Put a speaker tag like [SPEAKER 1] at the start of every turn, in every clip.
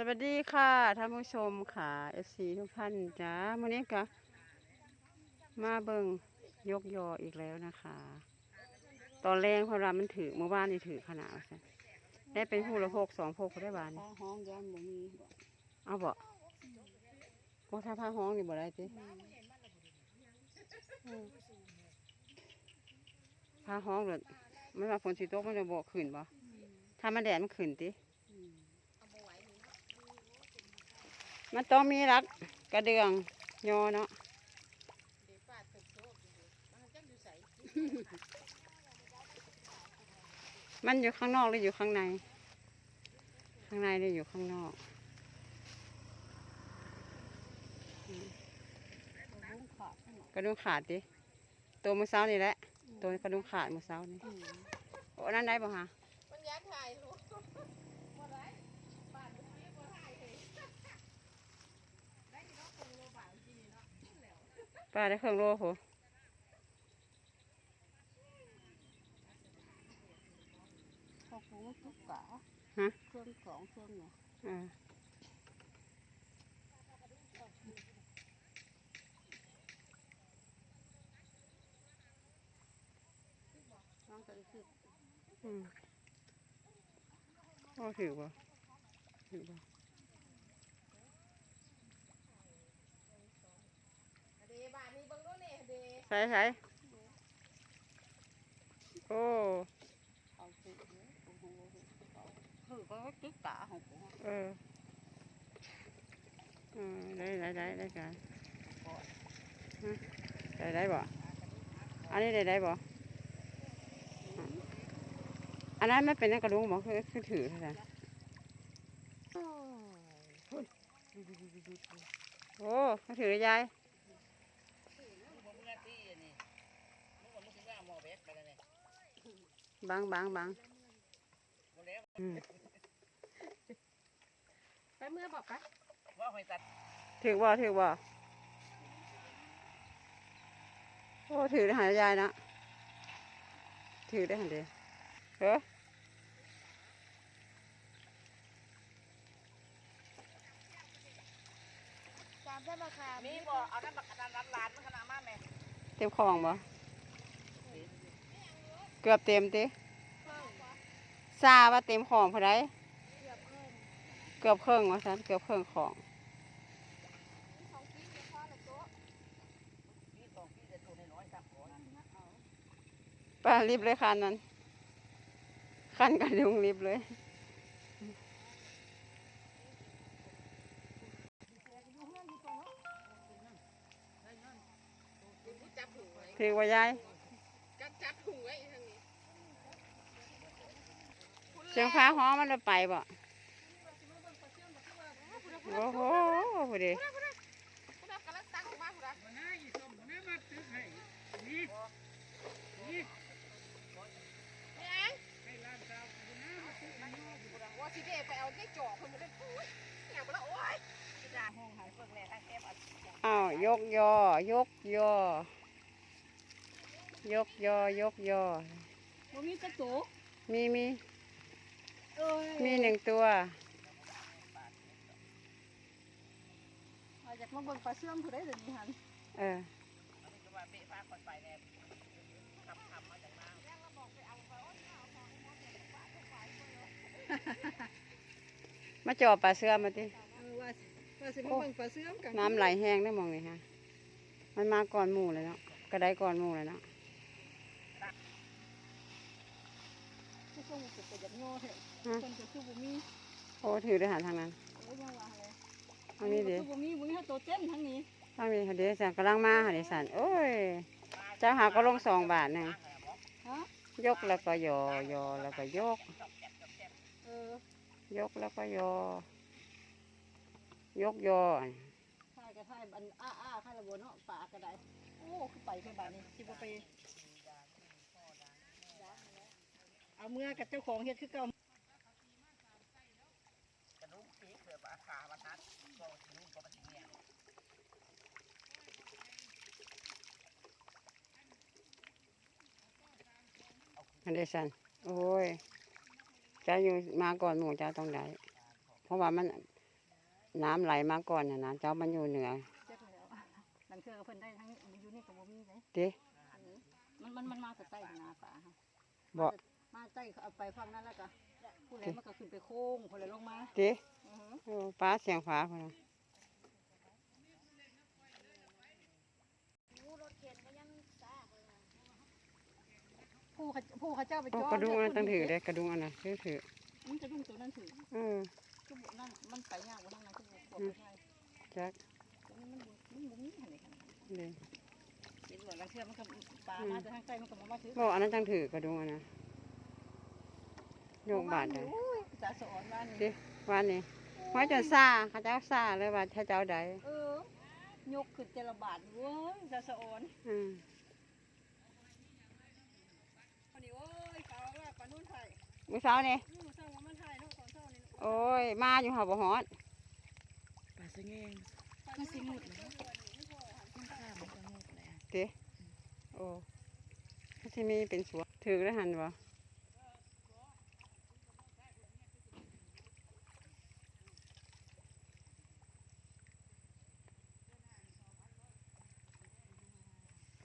[SPEAKER 1] สวัสดีค่ะท่านผู้ชมค่ะเอฟซีทุกท่านจ้าวันนี้ก็มาเบิงยกยออีกแล้วนะคะ ตอนแรงเพรามันถือเมื่อวานนี่ถือขนาดนั้นได้เป็นผู้ละพกสองพกได้บาน
[SPEAKER 2] ห้องย้อนบ่มีบ่
[SPEAKER 1] เอาบ่ว่าถ้าผ้าห้องนี่บ่ได้ติผ้าห้องเลยไม่ว่าฝนสิตกมันจะบ่ขึ้นบ่ถ้ามันแดดมันขึ้นติ มันต้องมีรักกระเดืองยอเนาะมันอยู่ข้างนอกหรืออยู่ข้างใน ข้างในหรืออยู่ข้างนอก
[SPEAKER 2] บ่บุ้งขาดทั้งหมด
[SPEAKER 1] กระดุมขาดดิตัวมือเช้านี่แหละตัวกระดุมขาดมือเช้านี่โอ้นั่นได้ป่ะฮะ ป้าได้เครื่องโลโห
[SPEAKER 2] พวกบุ้งทุกกะ
[SPEAKER 1] ฮะ
[SPEAKER 2] เครื่องของเครื่องเนี่ย
[SPEAKER 1] อ่า
[SPEAKER 2] น้องก็คือ
[SPEAKER 1] อืมโอ้ถือบ่ถือบ่
[SPEAKER 3] เดบานนี้เบิ่งดูนี่เด
[SPEAKER 1] ใส่ใส่โอ้
[SPEAKER 2] เอาคือเอก็ทุกกะของกู
[SPEAKER 1] เออเออได้ได้ได้ได้กันได้ได้บ่อันนี้ได้ได้บ่อันนั้นไม่เป็นกระดุงบ่คือคือถือเท่านั้นโอ้ถือยาย บางบางบางอืม
[SPEAKER 3] ไปเมื่อบอกไป
[SPEAKER 1] ถือบ่ถือบ่โอ้ถือได้หายายนะถือได้หันเดียวเฮ้อ
[SPEAKER 3] ตามได้ราคา
[SPEAKER 2] มีบ่เอาน้ำบักอันนั้นร้านมันขนาดมากแม่
[SPEAKER 1] เต็มคลองบ่ เกือบเต็มติซาว่าเต็มของพอได้เกือบเครื่องว่าซันเกือบเครื่องของป้ารีบเลยคันนั้นคันกระดุงรีบเลย
[SPEAKER 3] จับถุงไว้
[SPEAKER 1] ถือว่ายาย
[SPEAKER 3] จับจับถุงไว้ทางนี้
[SPEAKER 1] เสียงฟ้าห้องมันจะไปบ่โอ้โหพอดี
[SPEAKER 3] คุณเอากระลังตักออกมาคุณเอาเนี่ยว่าสิเดไปเอาได้จ่อคนมาได้ปุ้ยอย่างไปแล้วโอ๊ย
[SPEAKER 2] จ้าห้องหายเพิ่งแรกให้แคบเอา
[SPEAKER 1] อ้าวยกยอยกยอยกยอยกยอ
[SPEAKER 2] บ่มีกระโตก
[SPEAKER 1] มีมี
[SPEAKER 2] เอ้ย
[SPEAKER 1] มีหนึ่งตัว
[SPEAKER 2] มาจากมาเบิ่งปลาเชื่อมผู้ใดเดี๋ยวนี้หัน
[SPEAKER 1] เออ
[SPEAKER 2] ว่าเบะฟ้าคนไปแน่ขับขับมาจากน้
[SPEAKER 1] มาจอปลาเสื้อมาติำ
[SPEAKER 2] เออว่าว่าสิมาเบิ่งปลาเชื่อมกัน
[SPEAKER 1] น้ำไหลแห้งได้มองเลยฮะ มันมาก่อนหมู่เลยเนาะกระไดก่อนหมู่เลยเนาะ
[SPEAKER 2] ผู้ชมก็จะอยากง้อแท้คนก็คือบ่มี
[SPEAKER 1] โอ้ถือได้หาทางนั้น
[SPEAKER 2] โอ้ยยังว่าเลย
[SPEAKER 1] ทางนี้เดี
[SPEAKER 2] คือบ่มีบ่มีเฮาโตเต้นทั้งนี้
[SPEAKER 1] ทางนี้เดี๋ยวสันกำลังมาหาเดี๋ยวสันโอ้ยเจ้าหาก็ลงสองบาทหนึ่ง
[SPEAKER 2] ฮะ
[SPEAKER 1] ยกแล้วก็ยอยอแล้วก็ยก
[SPEAKER 2] เออย
[SPEAKER 1] กแล้วก็ยอยกยอ
[SPEAKER 2] ถ่ายก็ถ่ายอันอ้าๆข้างละบ่เนาะปลาก็ได้โอ้คือไปคือบัดนี้สิบ่ไปเอาเมื่อกับเจ้าของเฮ็ดคือเก่า
[SPEAKER 1] อันเดยวสันโอ้ยเจ้าอยู่มาก่อนหมู่เจ้าต้องได้เพราะว่ามันน้ำไหลมาก่อนนะนะเจ้ามันอยู่เหนือ
[SPEAKER 2] เจ็บแล้วนั่นคือเพิ่นได้ทั้งอยู่นี่กับบ่มีเลย
[SPEAKER 1] เด้
[SPEAKER 2] มันมันมันมาแต่ใต้นาป่าฮะ
[SPEAKER 1] บ่
[SPEAKER 2] มาใต้เอาไปฟังนั้นแล้วก็ผู้ใดมันก็ขึ้นไปโค้งคนละลงมา
[SPEAKER 1] เด้
[SPEAKER 2] อือฮึ
[SPEAKER 1] โอ้ป้าเสียงฟ้าพอนะ
[SPEAKER 2] ผู้เขาผู้เขาเจ้าไป
[SPEAKER 1] โอ้
[SPEAKER 2] จ้อก
[SPEAKER 1] ระดุงอันนั้นตั้งถือได้กระดุงอันนั้นถือถือ
[SPEAKER 2] มันจะดุงตัวนั้นถือ
[SPEAKER 1] เออ
[SPEAKER 2] คือบ่นั่นมันไปยากกว่าทางนั้นคือบ่บ่ไปง่าย
[SPEAKER 1] จัก
[SPEAKER 2] ตัวนี้มันบ่มันบ่มีหั่นนี่ค่ะ
[SPEAKER 1] เด้
[SPEAKER 2] เห็นว่าลังเทื่อมันก็ปลามาแต่ทางใต้มันก็มามาถือ
[SPEAKER 1] บ่อันนั้นจังถือกระดุงอันนั้นโยกบาทได้
[SPEAKER 2] โอ้ยจะสอนว่า
[SPEAKER 1] เด้
[SPEAKER 2] นี่
[SPEAKER 1] วันนี้ว่าจนซาเขาเจ้าซาเลยว่าถ้าเจ้าใด
[SPEAKER 2] เออยกขึ้นแต่ละบาทเว้ยจะสอน
[SPEAKER 1] อืม
[SPEAKER 2] วันนี้โอ้ยเขาว่าปลานุ่นไทย
[SPEAKER 1] มื้อเช้านี่
[SPEAKER 2] อืมเช้าว่ามันไทยเนาะตอนเช้านี่
[SPEAKER 1] โอ้ย มาอยู่หาบ่ฮอด
[SPEAKER 4] ปลาสะแงงมันสิหมดแล้วขึ้นข้ามมันจะหมดแล้ว
[SPEAKER 1] เด้โอ้มันสิมีเป็นสวนถือได้หันบ่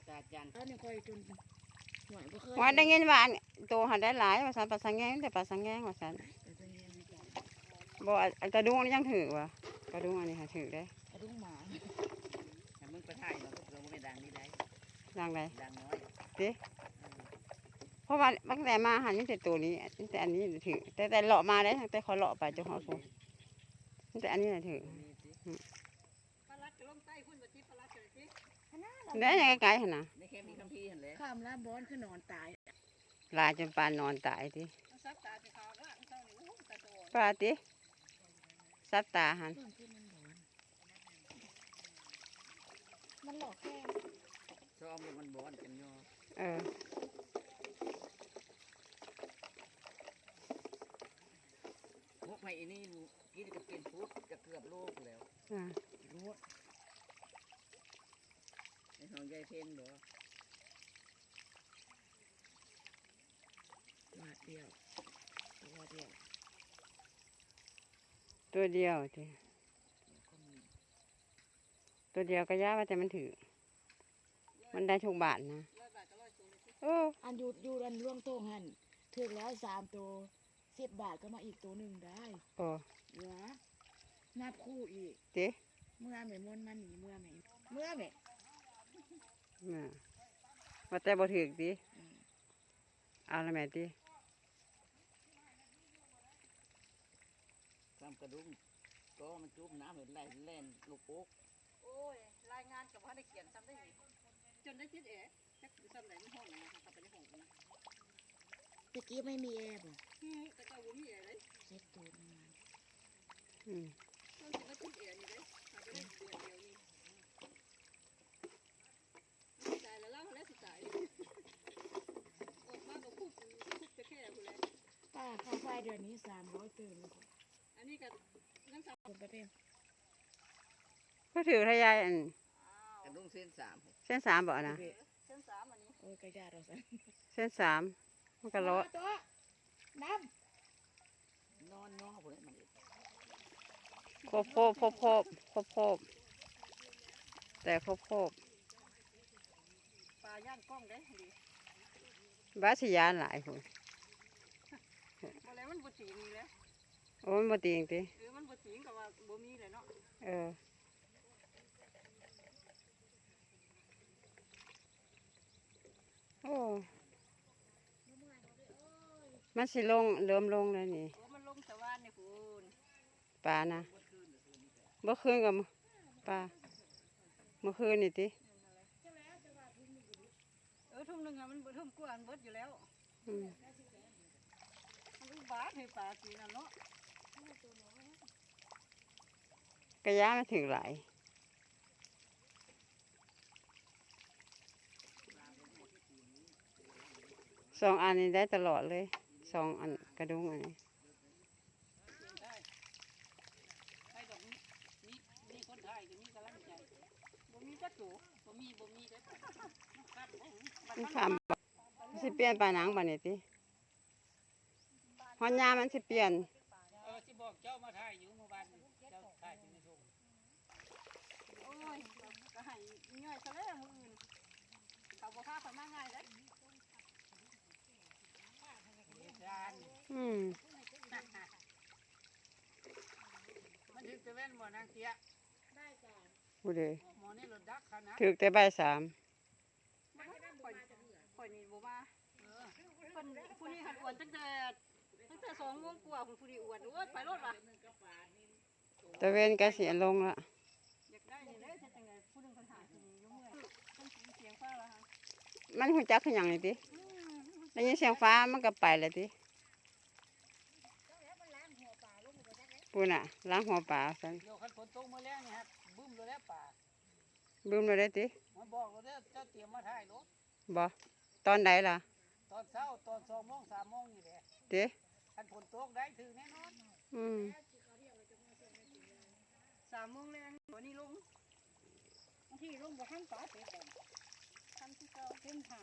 [SPEAKER 4] ตาจันอันนี้ค่อยจนห วยบ่เคย
[SPEAKER 1] ว่าได้ยินว่าอันโตหันได้หลายว่าซั่นปลาสังแงงแต่ปลาสังแงงว่าซั่น
[SPEAKER 4] ปลาสะแงงนี่จ้ะ
[SPEAKER 1] บ่อันอันกระดุงอันนี้ยังถือว่ะกระดุงอันนี้ค่ะถือได้
[SPEAKER 4] กระดุงหมา
[SPEAKER 5] แต่มึงไปถ่ายมาพวกเราไม่ดังนี่ได้
[SPEAKER 1] ดังได
[SPEAKER 5] ดังน้อย
[SPEAKER 1] เพราะว่าตั้งแต่มาหันนี่แต่ตัวนี้ตั้งแต่อันนี้ถือแต่แต่เลาะมาได้ตั้งแต่เขาเลาะไปจนเขาพูตั้งแต่อันนี้น่ะถือ
[SPEAKER 5] มีสิ
[SPEAKER 2] ปลาลัดจะลงใต้พุ่นบ่จิปลาลัดจะสิ
[SPEAKER 1] ได้ยังไกลๆหั่นน่ะ
[SPEAKER 5] ในแค่มีคำพี่เห็นเลย
[SPEAKER 4] ข้ามลาบอนคือนอนตาย
[SPEAKER 1] ลายจนปานนอนตายติ
[SPEAKER 2] เอาซับตาไปขาวว่าเช้านี่โอ้ตาโต
[SPEAKER 1] ปลาติสัตว์ตาหัน
[SPEAKER 4] เพิ่นขึ้นมันบอน
[SPEAKER 2] มันหลอกแค่
[SPEAKER 5] ซ้อมมันบอนกันย่อ
[SPEAKER 1] เออ
[SPEAKER 5] พวกไอ้นี่กินก็เป็นฟุตจะเกือบโลกแล้ว
[SPEAKER 1] อ่า
[SPEAKER 5] รู้ในห้องยายเพนบ่
[SPEAKER 4] บาท เดียว ตัวเดียว
[SPEAKER 1] ตัวเดียวติ
[SPEAKER 5] ก็มี
[SPEAKER 1] ตัวเดียวก็ย่าว่าแต่มันถือ มันได้ทุกบาทนะ
[SPEAKER 2] ร้อยบาทก็ร้อยสูงเลยสิ
[SPEAKER 1] เออ
[SPEAKER 4] อันอยู่อยู่ดันร่วงโตงหันถึกแล้วสามตัวสิบบาทก็มาอีกตัวหนึ่งได้
[SPEAKER 1] โอ้
[SPEAKER 4] เหลือนับคู่อีก
[SPEAKER 1] ติ
[SPEAKER 4] เมื่อแม่มวนมันหนีเมื่อแม่เมื่อแม่
[SPEAKER 1] มาว่าแต่บ่ถือติ
[SPEAKER 4] อืม
[SPEAKER 1] เอาละแม่ติ
[SPEAKER 5] ความกระดุมก็มันจุบน้ำเห็นไหลแล่นลูกโอ๊ก
[SPEAKER 2] โอ้ย รายงานกับว่าได้เขียนซ้ำได้อีกจนได้จิตเอ๋จักซ้ำไหนในห้องนะคะเข้าไปในห้องนะ
[SPEAKER 4] ตะกี้ไม่มีแอร์บ่
[SPEAKER 2] อืมแต่ก็บ่มีอะไรเลย
[SPEAKER 4] เซ็ตตัวมันมา
[SPEAKER 1] อืม
[SPEAKER 2] ต้องสิมาจิตเอ๋นี่เลยเอาไปได้เดือนเดียวนี่มันตายแล้วเล่าแล้วสิตายออกมาก็คุบคุบจะแค่ผู้ใด
[SPEAKER 4] ป้าค่าไฟเดือนนี้สามร้อยเติมเลยค่ะ
[SPEAKER 2] อันนี้ก็ยังสาว
[SPEAKER 4] คนประเภท
[SPEAKER 1] ก็ถือทายายอัน
[SPEAKER 5] กระดุมเส้นสาม
[SPEAKER 1] เส้นสามบ่นะ
[SPEAKER 2] เส้นสามอันนี้
[SPEAKER 4] โอ้ยกระยาเราสั่น
[SPEAKER 1] เส้นสามมันก็ร้อย
[SPEAKER 4] ตัวน้
[SPEAKER 5] นอนนอกพวกนี้มัน
[SPEAKER 1] ครบครบครบครบครบครบแต่ครบครบ
[SPEAKER 2] ปลาย่างกล้องได้ดี
[SPEAKER 1] บาสิยานหลายคน
[SPEAKER 2] อะไรมันบ่จีมีแล้ว
[SPEAKER 1] โอ้ยมันบ่ตีงติ
[SPEAKER 2] เออมันบ่จีงก็ว่าบ่มีเลยเนาะ
[SPEAKER 1] เออ โอ้ มันสิลงเริ่มลงแล้วนี่
[SPEAKER 2] โอ้มันลงสวรรค์นี่คุณ
[SPEAKER 1] ปลานะเมื่อคืนกับปลาเมื่อคืนนี่ติ
[SPEAKER 2] เออทุ่มหนึงอะมันบ่ทุ่มกว่าอันเบิดอยู่แล้ว
[SPEAKER 1] อืม
[SPEAKER 2] มันอุบาทให้ปลากินน่ะเนาะ
[SPEAKER 1] กระยามันถึงหลายสองอันนี้ได้ตลอดเลยสองอันกระดุงอันนี้
[SPEAKER 2] มีมีคนไทยก็มีกำลังใจบ่มีจักตัวบ่มีบ่มีเด้อครับได้บัด
[SPEAKER 1] มันสิเปลี่ยนปลาหนังบ่เนี่ยติฮอนยามันสิเปลี่ยน
[SPEAKER 6] เออที่บอกเจ้ามาถ่ายอยู่เมื่อวานนี่เจ้าถ่ายอยู่ใน
[SPEAKER 2] โอ้ยก็ให้ ย่อยซะแล้วมื้ออื่นเขาบ่พาไปมาง่ายเด้
[SPEAKER 6] จาน
[SPEAKER 1] อืม
[SPEAKER 6] มันถึงจะเว้นบ่นางเตี้ย
[SPEAKER 1] ผู้ใด
[SPEAKER 6] หมอนี่รถดักขนาด
[SPEAKER 1] ถึกแต่บ่ายสาม
[SPEAKER 2] ข่อยข่อยนี่บ่มา
[SPEAKER 6] เออ
[SPEAKER 2] เพิ่นผู้นี้หัดอวดตั้งแต่ตั้งแต่2โมงกว่าผู้ผู้นี้อวดโอ้ยไปรถว่ะ
[SPEAKER 1] ตะเวนก็เสียลงละ มันหูจักคือหยังนี่ติได้ยินเสียงฟ้ามันก็ไปเลยติปูน่ะล้างหัวป่าซั่น
[SPEAKER 6] เดี๋ยวคันฝนตกมาแล้วนี่ครับบึ้มเลยแล้วป่า
[SPEAKER 1] บึ้มเลยได้ติ
[SPEAKER 6] มันบอกเราเด้อเจ้าเตรียมมาถ่ายรถ
[SPEAKER 1] บ่ตอนใดล่ะ
[SPEAKER 6] ตอนเช้าตอนสองโมงสามโมงนี่แหละ
[SPEAKER 1] ติ
[SPEAKER 6] คันฝนตกได้ถึงแน่นอน
[SPEAKER 1] อืม
[SPEAKER 2] 3โมงแรงวันนี้ลงบางทีลงบ่ทันป๋าเป็ด ดอกทันที่เก่าเต็มหา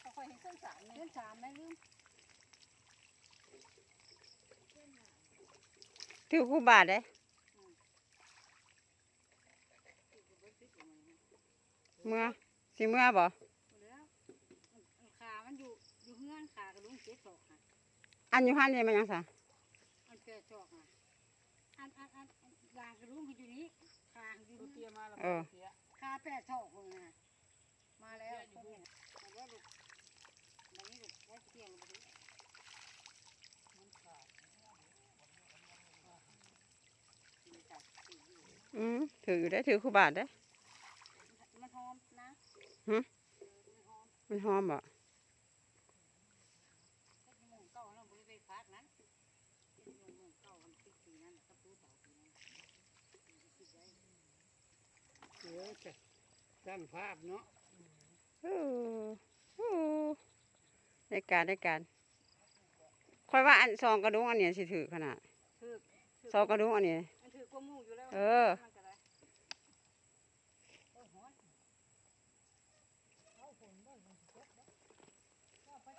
[SPEAKER 2] เขาค่อยเห็นเส้นสามเส้นสามแม่ลืม
[SPEAKER 1] ถือคู่บาทเด้เมื่อสิเมื่อบ่
[SPEAKER 2] หมดแล้วขามันอยู่อยู่เฮือนขากระลุงเจ็ดศอกค่ะ
[SPEAKER 1] อันอยู่หันนี่มันหยังซะ
[SPEAKER 2] อันแปดศอกค่ะอันอันอันอันวางกระลุงอยู่นี้ขาอยู่
[SPEAKER 6] ตัวเตรียมมาแล้ว
[SPEAKER 1] เออ
[SPEAKER 6] เสีย
[SPEAKER 2] ขาแปดศอกเลยนะ มาแล้วเขาเห็นเอาไว้ลูกแบบนี้ลูกไว้เตียงแบบนี้
[SPEAKER 1] อืมถืออยู่ได้ถือคู่บาทได้
[SPEAKER 2] มันหอมนะ
[SPEAKER 1] หึมันหอมบ่
[SPEAKER 2] หมูเก่าเราบริเวณพักนั้นเป็นหมูเก่ามันติดปีนั้นกระปูเต่าปีนั้น
[SPEAKER 6] เออจะสร้างภาพเนาะ
[SPEAKER 1] โอ้โอ้ ได้การได้การค่อยว่าอันซองกระดุงอันเนี้ยสิถือขนาด
[SPEAKER 2] ถือ
[SPEAKER 1] ซองกระดุงอันนี้
[SPEAKER 2] มันถือกว่าหมูอยู่แล้ว
[SPEAKER 1] เออ
[SPEAKER 2] มันก็ได้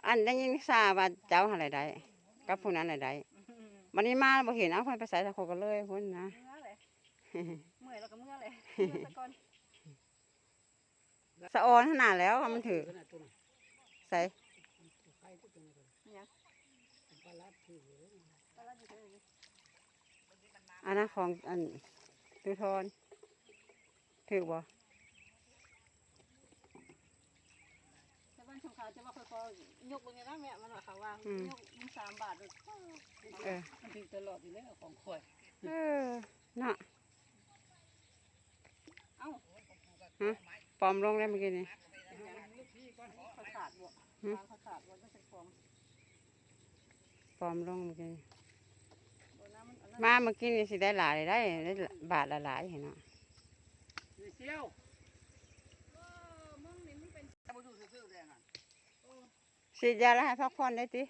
[SPEAKER 1] อันได้ยินทราบว่าเจ้าอะไรได้กับผู้นั้นอะไรได้วันนี้มาบ่เห็นเอาคนไปใส่ตะโคกันเลยพุ่นนะ
[SPEAKER 2] เมื่อเลยเมื่อยแล้วก็เมื่อเลยเมื่อตะกอน
[SPEAKER 1] สะออนขนาดแล้วอะมันถือ
[SPEAKER 6] ขนาดตัวนั้น
[SPEAKER 1] ใส่
[SPEAKER 6] ใครตัวนั้นตัวนั้น
[SPEAKER 2] ยัง
[SPEAKER 6] ปลาลัดถือเลย
[SPEAKER 2] ตอนแรกอยู่เลย
[SPEAKER 1] อันนั้นของอันตุทอนถือบ่
[SPEAKER 2] แต่บ้านชมขาวจะว่าค่อยๆยกไปไงนะแม่มันว่าเขาว่ายกมีสามบาทเลย
[SPEAKER 1] เออ
[SPEAKER 6] มันถึงตลอดอยู่แล้วของข่อย
[SPEAKER 1] เออน่ะ
[SPEAKER 2] เอ้า
[SPEAKER 1] ปลอมลงได้เมื่อกี้นี่
[SPEAKER 2] เขาขาดบวกทางเขาขาดบวกมันเป็นฟอง
[SPEAKER 1] ปลอมลงเมื่อกี้นี่
[SPEAKER 2] บนน้ำมันอันนั้น
[SPEAKER 1] มาเมื่อกี้นี่สิได้หลายได้ได้บาทละหลายเห็นเนาะ
[SPEAKER 6] นี่เซี่ยวถ้าบ่ดูซื่อๆเลยนั่น
[SPEAKER 1] ฉีดยาแล้วให้พักผ่อนได้ติ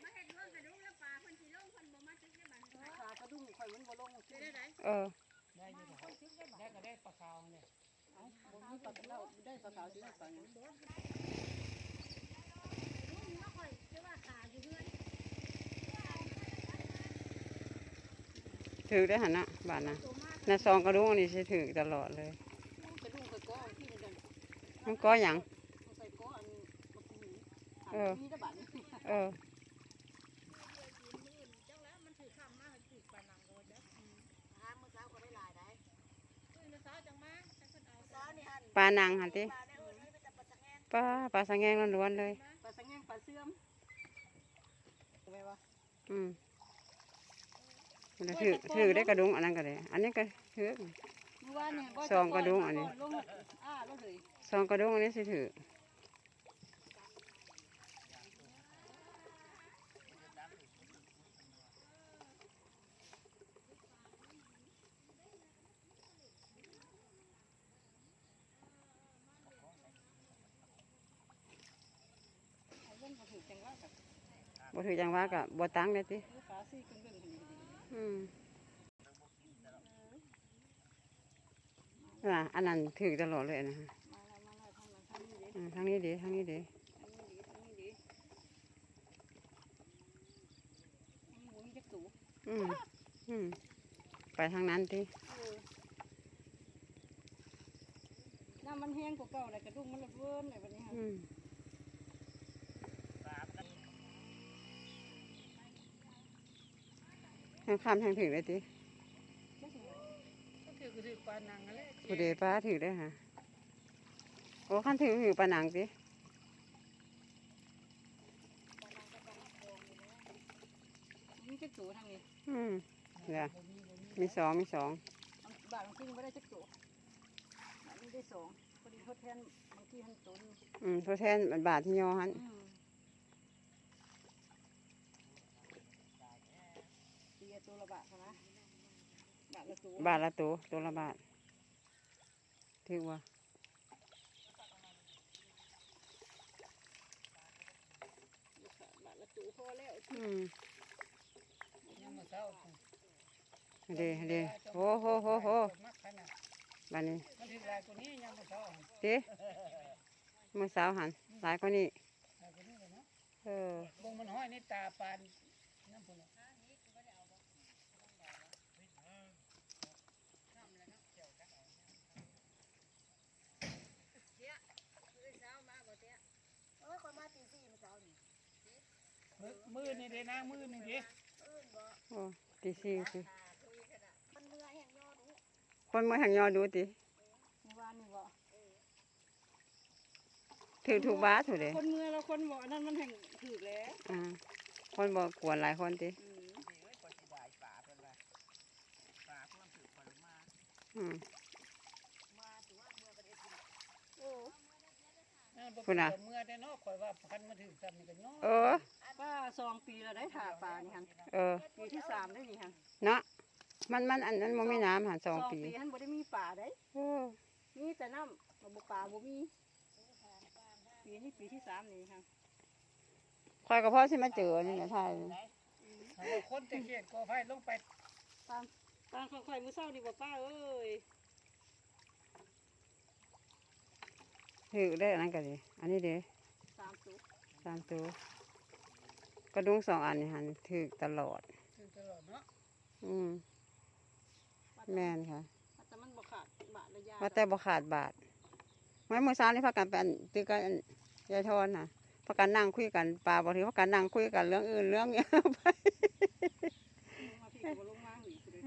[SPEAKER 2] ขากระดุมข่อยมันบ่ลงได้ได้
[SPEAKER 1] เออ
[SPEAKER 6] ได้อยู่ดอกได้ก็ได้ปลาขาวเนี่ย
[SPEAKER 2] เอ้าบ่มีปลากระเล่าได้ปลาขาวสิได้ปลาหยัง
[SPEAKER 1] ถือได้หันนะบาทนะน่ะซองกระดุงอันนี้สิถือตลอดเลย
[SPEAKER 2] กระดุมข่อยก้อที่มันดัน
[SPEAKER 1] มันก็หยัง
[SPEAKER 2] ใส่ก้ออ
[SPEAKER 1] เออ
[SPEAKER 2] มีแต่บาทนี่
[SPEAKER 1] เออปลานังหันติปลาปลาสังแงงล้วนๆเลย
[SPEAKER 2] ปลาสังแงงปลาเสื่อมใช่ไหมวะ
[SPEAKER 1] อืมถือถือได้กระดุงอันนั้นก็ได้อันนี้ก็ถือ
[SPEAKER 2] เมื่อวานนี่บ่
[SPEAKER 1] ซองกระดุมอันนี้
[SPEAKER 2] ลงอ้าลงเลย
[SPEAKER 1] ซองกระดุงอันนี้สิถือ
[SPEAKER 2] เอาเล่นบ่ถือจังว่ากับ
[SPEAKER 1] บ่ถือจังว่าก็บ่ตังได้ติ
[SPEAKER 2] ลูกค้าซี่ขึ้นเบิ่งขึ้นอยู่ดี
[SPEAKER 1] อืมน่ะอันนั้นถือตลอดเลยนะฮะ
[SPEAKER 2] มาแล้วมาแล้วทางหลังทางนี้เด้
[SPEAKER 1] อืมทางนี้ดีทางนี้ดี
[SPEAKER 2] ทางนี้ดีทางนี้ดีทางนี้บ่มีจักตู
[SPEAKER 1] อืมอืมไปทางนั้นติ
[SPEAKER 2] เออน้ำมันแห้งกว่าเก่าเลยกระดุมมันระเบิดเลยวันนี้ค่ะา
[SPEAKER 1] งคำทางถือเลยติ
[SPEAKER 6] ก็ถือก็ถือปลานังนั่นแหละ
[SPEAKER 1] ผู้เดป้าถือได้ฮะโอ้ขั้นถือถือปลาหนังติ
[SPEAKER 2] มีจักตัวทางนี้
[SPEAKER 1] อืมเดี๋ยวมีสองมีสอง
[SPEAKER 2] บาทบางทีไม่ได้จักตัวบาทนี้ได้สองพอดีทดแทนบางทีหันตัวหนึ่ง
[SPEAKER 1] อืมตัวแทนบาทที่ยอหัน
[SPEAKER 2] อืมตีเอาตัวละบาทเท่านะบาทละตัว
[SPEAKER 1] บาทละตัวตัวละบาทถือว่า
[SPEAKER 2] บาทละตัวพอแล้ว
[SPEAKER 1] อืม
[SPEAKER 6] ยังมาเศร้า
[SPEAKER 1] เดเดโอ้โหโหโห
[SPEAKER 6] มักขนาด
[SPEAKER 1] บานนี้
[SPEAKER 6] มันถือลายตัวนี้ยังมาเศร้า
[SPEAKER 1] เด้มือสาวหันหลายกว่านี้
[SPEAKER 6] ลายตัวนี้เลยเนาะ
[SPEAKER 1] เออ
[SPEAKER 6] ลงมันห้อยในตาปานน้ำพุ่น
[SPEAKER 2] เออคนมาตีสี่มาเช้านี่
[SPEAKER 6] มือมือนี่เด้นะมือนี่เด้
[SPEAKER 1] โอ้ตีสี่สิ
[SPEAKER 2] มันเมื่อแห้งยอด
[SPEAKER 1] คนมือแห่งยอดูติ
[SPEAKER 2] เมื่อวานนี่บ่
[SPEAKER 1] ถือถูกบาทถูกเลย
[SPEAKER 2] คนเมื่อแล้วคนบ่อันนั้นมันแห้งถือแล้ว
[SPEAKER 1] อ่าคนบอกกวนหลายคนติ
[SPEAKER 2] อืม
[SPEAKER 1] อืม
[SPEAKER 2] โอ้
[SPEAKER 1] พุ่นน่ะ
[SPEAKER 6] เมื่อแต่เนาะข่อยว่าพันมาถึงซ้ำนี่กันเนาะ
[SPEAKER 1] เออ
[SPEAKER 2] ป้าสองปีแล้วได้ถ่าปลานี่ฮัน
[SPEAKER 1] เออ
[SPEAKER 2] ปีที่สามได้นี่ฮัน
[SPEAKER 1] เนาะมันมันอันนั้นมันไม่น้ำหันสองปี
[SPEAKER 2] ฮันบ่ได้มีป่าได้
[SPEAKER 1] เออ
[SPEAKER 2] มีแต่น้ำบ่ป่าบ่มีปีนี้ปีที่สามนี่ฮัน
[SPEAKER 1] คอยกับพ่อสิมาเจอนี่แหละท่าย
[SPEAKER 6] เอาคนตะเคียนก่อไฟลงไป
[SPEAKER 2] ตามตามค่อยๆมื้อเช้านี่บ่ป้าเอ้ย
[SPEAKER 1] ถือได้อันนั้นก็ดีอันนี้เด้
[SPEAKER 2] สามตัว
[SPEAKER 1] สามตัว กระดุงสองอันนี่หันถือตลอด
[SPEAKER 6] ถึงตลอดเนาะ
[SPEAKER 1] อืมแม่นค่ะ
[SPEAKER 2] แต่มันบ่ขาดบาทระยะ
[SPEAKER 1] ว่าแต่บ่ขาดบาทไม้มือซ้ายนี่พักกันเป็นตีกันอันยายทอนน่ะพักกันนั่งคุยกันปลาบ่ถือพักกันนั่งคุยกันเรื่องอื่นเรื่องเนี้ย
[SPEAKER 2] มาพี่ก็บ่ลงมาหนีไปเลย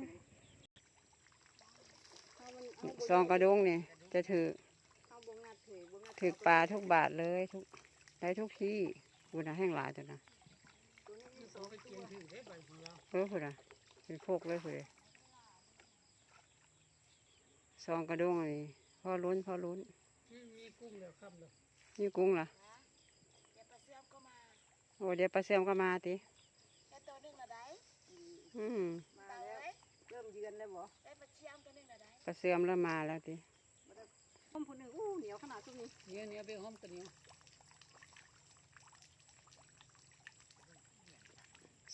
[SPEAKER 2] เอามันเอาบ่
[SPEAKER 1] ซองกระดุงนี่ จะถือ
[SPEAKER 2] เอาบ่งัดถือบ่งัด
[SPEAKER 1] ถือปลาทุกบาทเลยทุกได้ทุกที่บุญนะแห้งหลายตัวนะ
[SPEAKER 6] เกียนถือได้ใบเดียว
[SPEAKER 1] เออพุ่นนะเป็นพวกเลยพุ่นเลยซองกระดุงอันนี้พอลุ้นพอลุ้น
[SPEAKER 6] อืมมีกุ้งแล้วค่ำแล้ว
[SPEAKER 1] นี่กุ้งล่ะ
[SPEAKER 2] เดี๋ยวปลาเสื่อมก็มา
[SPEAKER 1] โอ้เดี๋ยวปลาเสื่อมก็มาติ
[SPEAKER 2] แค่ตัวหนึงละได้
[SPEAKER 1] อืม
[SPEAKER 2] มาแล้วเริ่มเยือนแล้วบ่
[SPEAKER 3] ได้ปลาเชียมตัวหนึงเหรอได้
[SPEAKER 1] ปลาเสื่อมเริ่มมาแล้วติ
[SPEAKER 2] ต้มผู้หนึงอู้เหนียวขนาดตัวนี้
[SPEAKER 6] เนี่ยเนี่ยไปห้อมกันเนี่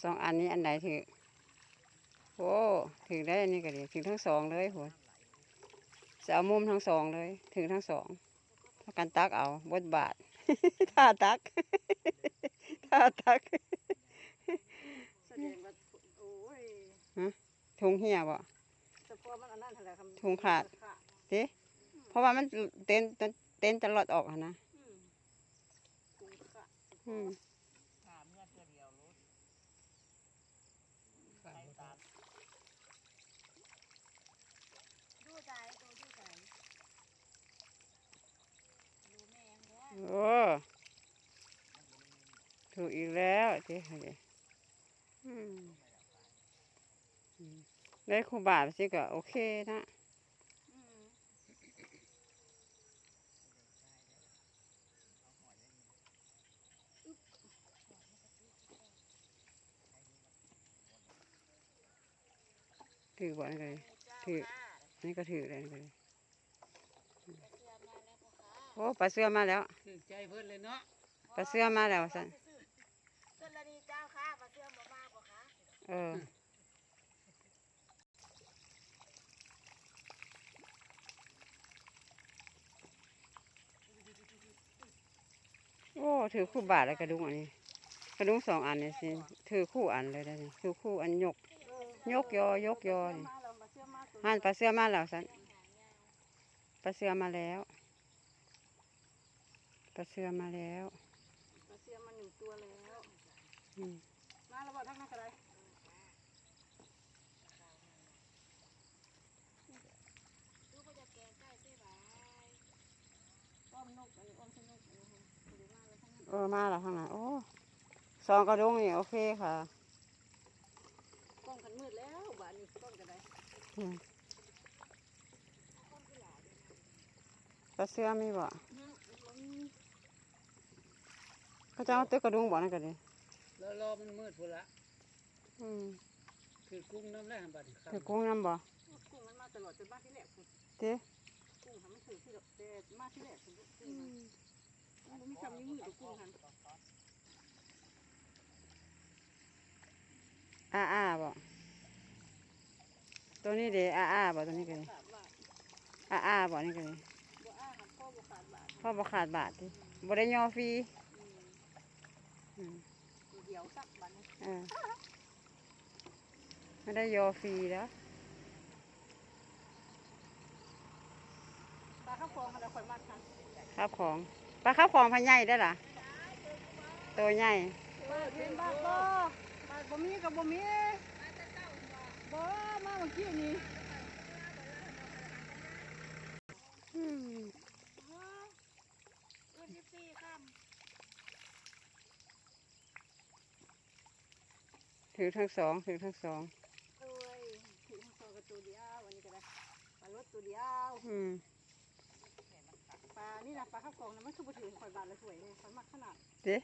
[SPEAKER 1] สองอันนี้อันไหนถือโอ้ถือได้อันนี้ก็ดีถือทั้งสองเลยหัวจะเอามุมทั้งสองเลยถือทั้งสองเท่ากันตักเอาบทบาทท่าตักท่าตัก
[SPEAKER 2] แสดงว่าโอ้ย
[SPEAKER 1] ทุงเหี่ยบ่
[SPEAKER 2] แต่พอมันอันนั้นหั่นแหละคำ
[SPEAKER 1] ถุงขาดติเพราะว่ามันเต้นเต้นเต้นตลอดออกหั้นนะ
[SPEAKER 2] อืมถุงขาด
[SPEAKER 1] อืม
[SPEAKER 5] ถามเมื่อตัวเดียวรู้
[SPEAKER 6] ขาดบ่ตาม
[SPEAKER 3] ดูใจตัวดูใจดูแม่งเด้อ
[SPEAKER 1] โอ้ถูกอี กแล้วเจ๊เดี๋ยวอืมอืมได้ครูบาสิก็โอเคนะ
[SPEAKER 2] อืม
[SPEAKER 1] ถือบ่อนกันเลยถือนี่ก็ถือเลยเลย
[SPEAKER 3] เสื้อมาแล้วพ่อค้า
[SPEAKER 1] โอ้ปลาเสื้อมาแล้ว
[SPEAKER 6] ถือใจเพิ่นเลยเนาะ
[SPEAKER 1] ปลาเสื้อมาแล้วสัน
[SPEAKER 3] ส่วนละนีเจ้าค่ะปลาเสื้อบ่มาพ่อค้า
[SPEAKER 1] เออ โอ้ ถือคู่บาทแล้วกระดุงอันนี้ กระดุงสองอันเนี่ยสิ ถือคู่อันเลยได้นี่ถือคู่อันยก ยกยอยกยอนี่
[SPEAKER 2] มาแล้วมาเชื่อมาตัว
[SPEAKER 1] หันปลาเสื้อมาแล้วสันปลาเสื้อมาแล้ว
[SPEAKER 2] ม
[SPEAKER 1] ปลาเสือมาแล้ว
[SPEAKER 2] ปลาเสียมมาหนึ่งตัวแล้ว
[SPEAKER 1] อืม
[SPEAKER 2] มาแล้วบอกทั้งนั้นก็ได้
[SPEAKER 3] ลูกก็จะแกงใกล้ใช่ไหม
[SPEAKER 2] อ้อมนกอันนี้อ้อมสนุกอันนี้เดี๋ยวมาแล้วทั้งนั้น
[SPEAKER 1] เออมาแล้วข้างหลังโอ้สองกระดงนี่โอเคค่ะ
[SPEAKER 2] กล้องกันมืดแล้วบ้านนี้กล้องกันได้
[SPEAKER 1] อืมปลาเสือมีบ่
[SPEAKER 2] อืมบ่มี
[SPEAKER 1] เขาจะเอาตึกกระดุงบ่นั่นกันดิ
[SPEAKER 6] แล้วรอมันมืดพุ่นละ
[SPEAKER 1] อืม
[SPEAKER 6] คือกุ้งน้ำแร่บัดนี้ครับ
[SPEAKER 1] ถือกุ้งน้ำบ่
[SPEAKER 2] กุ้งมันมาตลอดจนบ้านที่แรกคุณ
[SPEAKER 1] เจ๊
[SPEAKER 2] กุ้งทำไม่ถือที่ดอกแต่มาที่แรกคุณกุ้งมัน มันมีคำนี้มือกับกุ้งหัน
[SPEAKER 1] อ้าอ้าบ่ตัวนี้เด้อ้าอ้าบ่ตัวนี้กันดิ
[SPEAKER 2] สามบาท
[SPEAKER 1] อ้าอ้าบ่นี่กันดิ
[SPEAKER 2] บ่อ้าหันพ่อบ่ขาดบาท
[SPEAKER 1] พ่อบ่ขาดบาทดิบ่ได้ย่อฟรี
[SPEAKER 2] อืม
[SPEAKER 1] อืม
[SPEAKER 2] เดี๋ยวสักบันนี้
[SPEAKER 1] เออไม่ได้ย่อฟรีแล้ว
[SPEAKER 2] ปลาข้าวฟองมันจะค่อยมากค่ะ
[SPEAKER 1] ครับของ ปลาข้าวของพันใหญ่ได้อล่ะตัวใหญ่
[SPEAKER 2] เปิดเป็นบาทบ่บาทบ่มีกับบ่มีบ่มาเมื่อกี้นี่
[SPEAKER 1] อืม
[SPEAKER 3] เพื่อนที่สี่ข้าม
[SPEAKER 1] ถือทั้งสองถือทั้งสอง
[SPEAKER 2] โอ้ยถือข้าวฟองกับตัวเดียววันนี้ก็ได้ปลารสตัวเดียว
[SPEAKER 1] อืม
[SPEAKER 2] ปลา นี่นะปลาข้าวฟองนะมันคือบ่ถือข่อยบาทละสวยเลยข่อยมักขนาด
[SPEAKER 1] เจ๊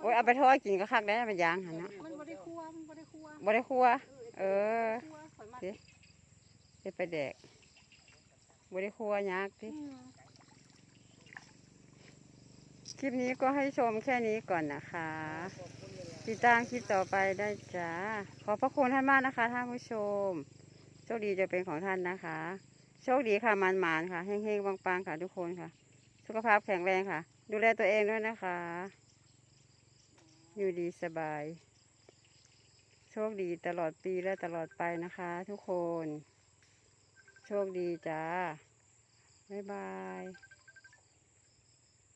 [SPEAKER 1] โอ้ยเอาไปทอดกินก็คักได้ไปย่างหันนะ
[SPEAKER 2] มันบ่ได้คั่วมันบ่ได้คั่ว
[SPEAKER 1] บ่ได้ครัวเออ
[SPEAKER 2] คั่วข่อยมัก
[SPEAKER 1] เจ๊จะไปแดกบ่ได้ครัวยากติ
[SPEAKER 2] อืม
[SPEAKER 1] คลิปนี้ก็ให้ชมแค่นี้ก่อนนะคะ ติดตามคลิปต่อไปได้จ้า ขอบพระคุณท่านมากนะคะท่านผู้ชม โชคดีจะเป็นของท่านนะคะ โชคดีค่ะมันหมานค่ะเฮงๆปังๆค่ะทุกคนค่ะ สุขภาพแข็งแรงค่ะ ดูแลตัวเองด้วยนะคะ อยู่ดีสบาย โชคดีตลอดปีและตลอดไปนะคะ ทุกคน โชคดีจ้าบ๊ายบาย